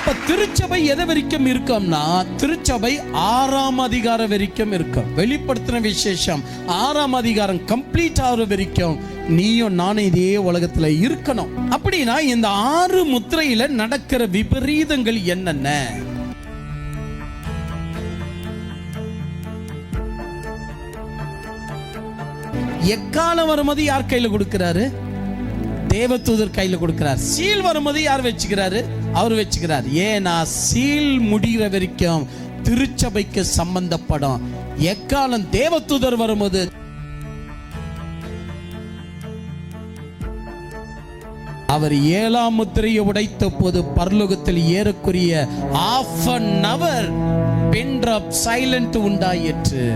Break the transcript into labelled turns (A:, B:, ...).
A: அப்ப திருச்சபை எதை வரைக்கும் இருக்கும்னா திருச்சபை ஆறாம் அதிகாரம் வரைக்கும் இருக்கும். வெளிப்படுத்தின விசேஷம் ஆறாம் அதிகாரம் கம்ப்ளீட் ஆகிற வரைக்கும் நீயும் நானும் இதே உலகத்துல இருக்கணும். அப்படின்னா இந்த ஆறு முத்திரையில நடக்கிற விபரீதங்கள் என்னென்ன? எக்காலம் வரும்போது யார் கையில கொடுக்கிறாரு? தேவதூதர் கையில் கொடுக்கிறார். சீல் வரும்போது யார் வச்சுக்கிறாரு? அவர் வச்சுக்கிறார். ஏன்னா சீல் முடிகிற வரைக்கும் திருச்சபைக்கு சம்பந்தப்படும். எக்காலம் தேவதூதர் வரும்போது? அவர் ஏழாம் முத்திரையை உடைத்த போது பர்லோகத்தில் ஏறக்குரிய ஆஃப் அன் அவர் பின் சைலண்ட் உண்டாயிற்று.